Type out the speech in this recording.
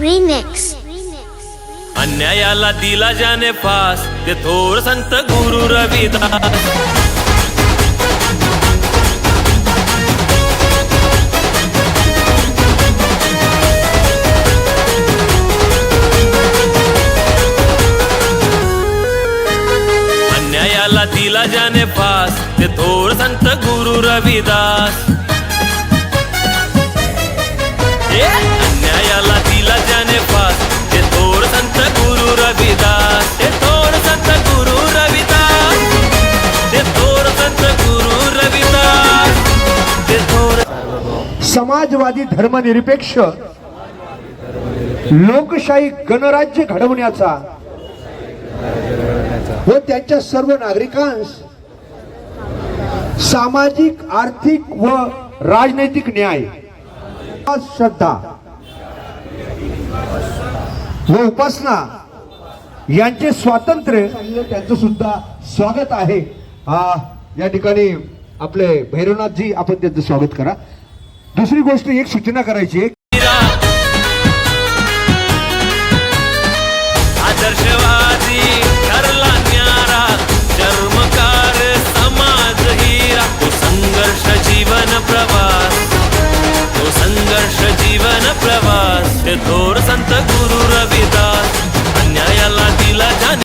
Remix. अन्यायाला दिला ज्याने फास ते थोर संत गुरु रविदास दिला ज्याने फास ते थोर संत गुरु रविदास समाजवादी धर्मनिरपेक्ष लोकशाही गणराज्य घडवण्याचा व त्यांच्या सर्व नागरिकांस सामाजिक आर्थिक व राजनैतिक न्याय श्रद्धा व उपासना यांचे स्वातंत्र्य त्यांचं सुद्धा स्वागत आहे. या ठिकाणी आपले भैरवनाथजी आपण त्यांचं स्वागत करा. दुसरी गोष्ट एक सूचना करायची आदर्शवादी ठरला न्यारा चर्मकार समाज हिरा. तो संघर्ष जीवन प्रवास तो संघर्ष जीवन प्रवास. ते थोर संत गुरु